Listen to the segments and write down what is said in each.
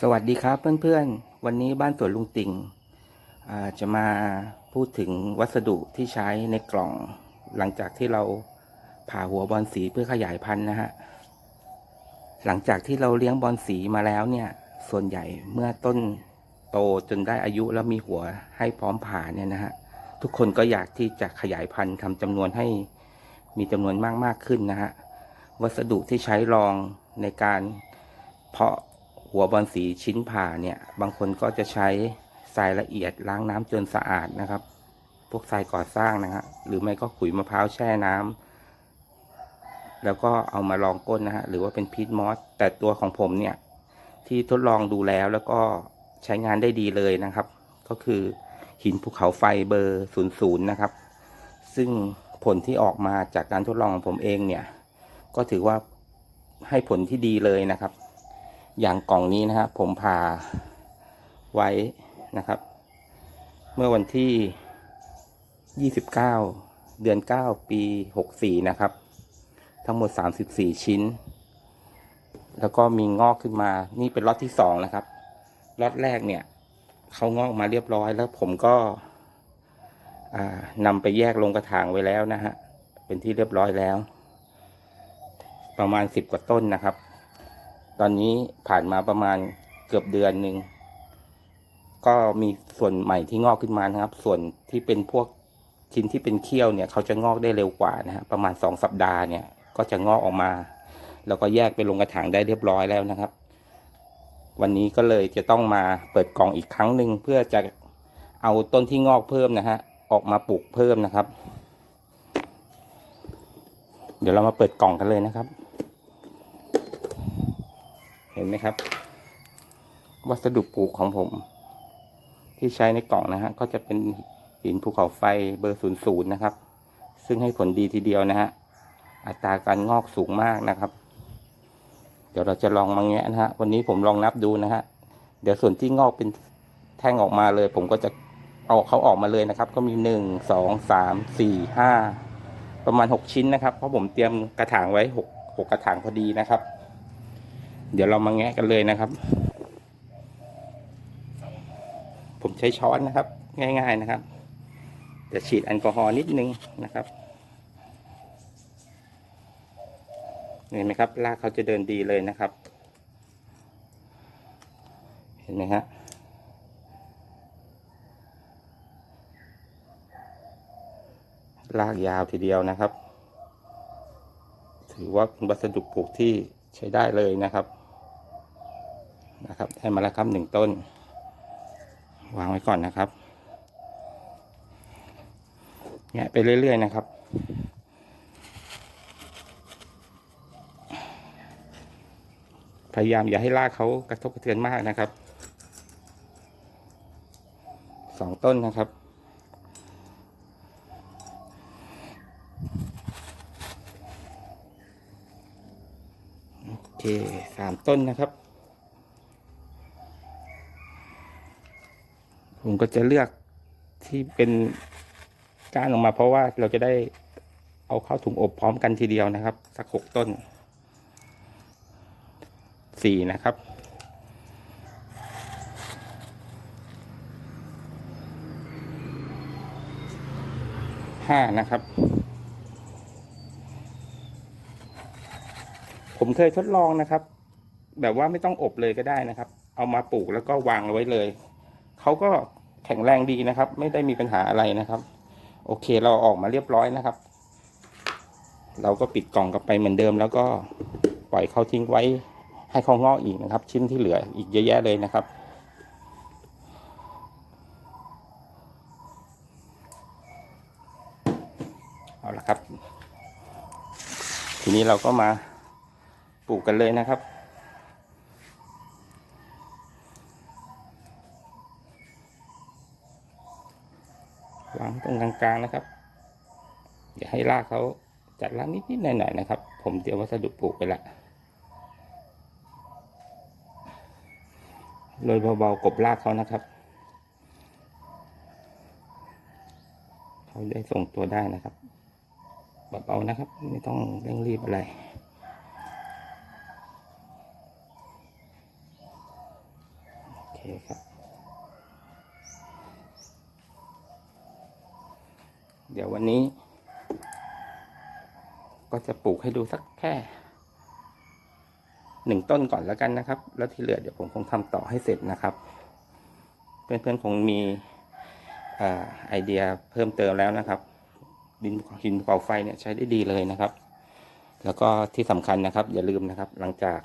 สวัสดีครับเพื่อนๆ วันนี้บ้านสวนลุงติ่งจะมาพูดถึงวัสดุที่ใช้ในกล่อง หลังจากที่เราผ่าหัวบอลสีเพื่อขยายพันธุ์นะฮะหลังจากที่เราเลี้ยงบอลสีมาแล้วเนี่ย ส่วนใหญ่เมื่อต้นโตจนได้อายุแล้วมีหัวให้พร้อมผ่าเนี่ยนะฮะทุกคนก็อยากที่จะขยายพันธุ์ทำจำนวนให้มีจำนวนมากมากๆขึ้นนะฮะวัสดุที่ใช้รองในการเพาะ หัวบอลสีชิ้นผ่าเนี่ย บางคนก็จะใช้ทรายละเอียดล้างน้ำจนสะอาดนะครับ พวกทรายก่อสร้างนะฮะหรือไม่ก็ขุยมะพร้าวแช่น้ำแล้วก็เอามาลองก้นนะฮะหรือว่าเป็นพีทมอสแต่ตัวของผมเนี่ย ที่ทดลองดูแล้วแล้วก็ใช้งานได้ดีเลยนะครับ ก็คือหินภูเขาไฟเบอร์ศูนย์ศูนย์นะครับ ซึ่งผลที่ออกมาจากการทดลองของผมเองเนี่ย ก็ถือว่าให้ผลที่ดีเลยนะครับ อย่างกล่องนี้นะฮะผมผ่าไว้นะครับ เมื่อวันที่ 29 เดือน 9 ปี 64 นะครับ ทั้งหมด 34 ชิ้น แล้วก็มีงอกขึ้นมา นี่เป็นล็อตที่ 2 นะครับ ล็อตแรกเนี่ยเขางอกมาเรียบร้อยแล้วผมก็นำไปแยกลงกระถางไว้แล้วนะฮะ เป็นที่เรียบร้อยแล้ว ประมาณสิบกว่าต้นนะครับ ตอนนี้ผ่านมาประมาณเกือบเดือนหนึ่งก็มีส่วนใหม่ที่งอกขึ้นมานะครับ ส่วนที่เป็นพวกชิ้นที่เป็นเขี้ยวเนี่ย เขาจะงอกได้เร็วกว่านะฮะประมาณสองสัปดาห์เนี่ย ก็จะงอกออกมา แล้วก็แยกไปลงกระถางได้เรียบร้อยแล้วนะครับ วันนี้ก็เลยจะต้องมาเปิดกล่องอีกครั้งหนึ่งเพื่อจะเอาต้นที่งอกเพิ่มนะฮะออกมาปลูกเพิ่มนะครับ เดี๋ยวเรามาเปิดกล่องกันเลยนะครับ เห็นไหมครับ วัสดุปลูกของผม ที่ใช้ในกล่องนะฮะก็จะเป็นหินภูเขาไฟเบอร์ศูนย์ศูนย์นะครับ ซึ่งให้ผลดีทีเดียวนะฮะอัตราการงอกสูงมากนะครับ เดี๋ยวเราจะลองมาแงะนะฮะวันนี้ผมลองนับดูนะฮะเดี๋ยวส่วนที่งอกเป็นแท่งออกมาเลย ผมก็จะเอาเขาออกมาเลยนะครับ ก็มีหนึ่งสองสามสี่ห้าประมาณหกชิ้นนะครับ เพราะผมเตรียมกระถางไว้หกหกกระถางพอดีนะครับ เดี๋ยวเรามาแงะกันเลยนะครับ ผมใช้ช้อนนะครับ ง่าย ๆนะครับจะฉีดแอลกอฮอล์นิดนึงนะครับเห็นไหมครับรากเขาจะเดินดีเลยนะครับ เห็นไหมฮะลากยาวทีเดียวนะครับ ถือว่าเป็นวัสดุปลูกที่ ใช้ได้เลยนะครับนะครับได้มาแล้วครับหนึ่งต้น วางไว้ก่อนนะครับแงะไปเรื่อย ๆ นะครับ พยายามอย่าให้รากเขากระทบกระเทือนมากนะครับสองต้นนะครับ เคสามต้นนะครับ ผมก็จะเลือกที่เป็นก้านออกมาเพราะว่าเราจะได้เอาเข้าถุงอบพร้อมกันทีเดียวนะครับ สักหกต้นสี่นะครับห้านะครับ ผมเคยทดลองนะครับ แบบว่าไม่ต้องอบเลยก็ได้นะครับ เอามาปลูกแล้วก็วางเอาไว้เลย เขาก็แข็งแรงดีนะครับ ไม่ได้มีปัญหาอะไรนะครับ โอเคเราออกมาเรียบร้อยนะครับ เราก็ปิดกล่องกลับไปเหมือนเดิม แล้วก็ปล่อยเขาทิ้งไว้ ให้เขางอกอีกนะครับ ชิ้นที่เหลืออีกเยอะแยะเลยนะครับเอาละครับ ทีนี้เราก็มา ปลูกกันเลยนะครับ วางตรงกลางๆนะครับอย่าให้รากเขาจัดรากนิดๆหน่อยๆนะครับ ผมเตรียมวัสดุปลูกไปละโรยเบาๆกบรากเขานะครับเขาได้ส่งตัวได้นะครับเบาๆนะครับ ไม่ต้องเร่งรีบอะไร ครับ เดี๋ยววันนี้ ก็จะปลูกให้ดูสักแค่หนึ่งต้นก่อนแล้วกันนะครับ แล้วที่เหลือเดี๋ยวผมคงทำต่อให้เสร็จนะครับ เพื่อนๆคงมีอไอเดียเพิ่มเติมแล้วนะครับ ดินหินภูเขาไฟเนี่ยใช้ได้ดีเลยนะครับ แล้วก็ที่สำคัญนะครับ อย่าลืมนะครับ หลังจาก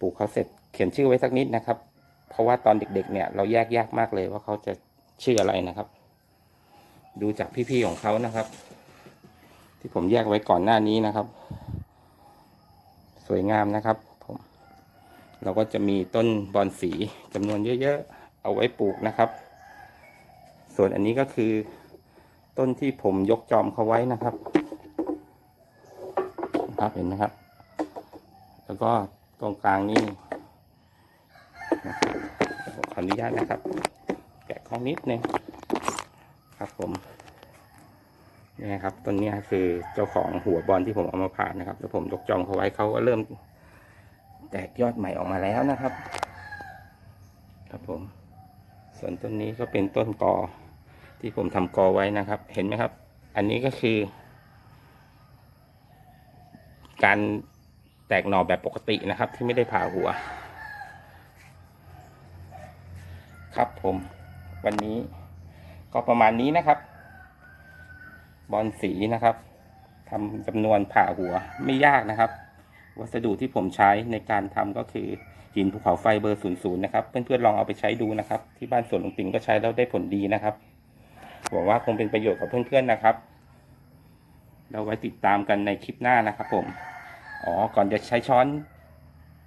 ปลูกเขาเสร็จ เขียนชื่อไว้สักนิดนะครับ เพราะว่าตอนเด็กๆ เนี่ยเราแยกยากมากเลยว่าเขาจะชื่ออะไรนะครับ ดูจากพี่ๆของเขานะครับ ที่ผมแยกไว้ก่อนหน้านี้นะครับ สวยงามนะครับ ผมเราก็จะมีต้นบอนสีจำนวนเยอะๆ เอาไว้ปลูกนะครับ ส่วนอันนี้ก็คือต้นที่ผมยกจอมเขาไว้นะครับนะครับเห็นไหมครับ แล้วก็ตรงกลางนี่ ออนุญาตนะครับ แกะข้องนิดนึงครับผมนี่นะครับต้นนี้คือเจ้าของหัวบอลที่ผมเอามาผ่านนะครับ แล้วผมยกจอมเขาไว้เขาก็เริ่ม แตกยอดใหม่ออกมาแล้วนะครับ ครับผม ส่วนต้นนี้ก็เป็นต้นกอที่ผมทำกอไว้นะครับ เห็นไหมครับ อันนี้ก็คือ การแตกหน่อแบบปกตินะครับ ที่ไม่ได้ผ่าหัว ครับผมวันนี้ก็ประมาณนี้นะครับ บอลสีนะครับทำจำนวนผ่าหัวไม่ยากนะครับ วัสดุที่ผมใช้ในการทำก็คือหินภูเขาไฟเบอร์00นะครับ เพื่อนๆลองเอาไปใช้ดูนะครับ ที่บ้านสวนลุงติงก็ใช้แล้วได้ผลดีนะครับหวังว่าคงเป็นประโยชน์กับเพื่อนๆนะครับ เราไว้ติดตามกันในคลิปหน้านะครับ ผม อ๋อ ก่อนจะใช้ช้อน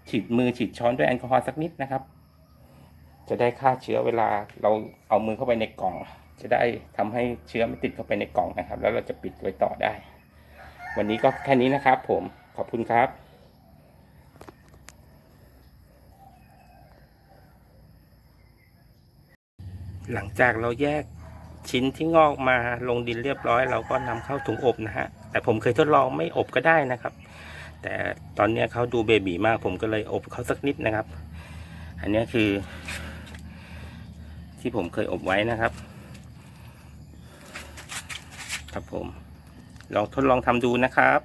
ฉีดมือฉีดช้อนด้วยแอลกอฮอล์สักนิดนะครับ จะได้ฆ่าเชื้อเวลาเราเอามือเข้าไปในกล่อง จะได้ทำให้เชื้อไม่ติดเข้าไปในกล่องนะครับ แล้วเราจะปิดไว้ต่อได้ วันนี้ก็แค่นี้นะครับผมขอบคุณครับหลังจากเราแยกชิ้นที่งอกมาลงดินเรียบร้อย เราก็นำเข้าถุงอบนะฮะ แต่ผมเคยทดลองไม่อบก็ได้นะครับ แต่ตอนนี้เขาดูเบบีมากผมก็เลยอบเขาสักนิดนะครับ อันนี้คือ ที่ผมเคยอบไว้นะครับ ครับผม ลองทดลองทำดูนะครับ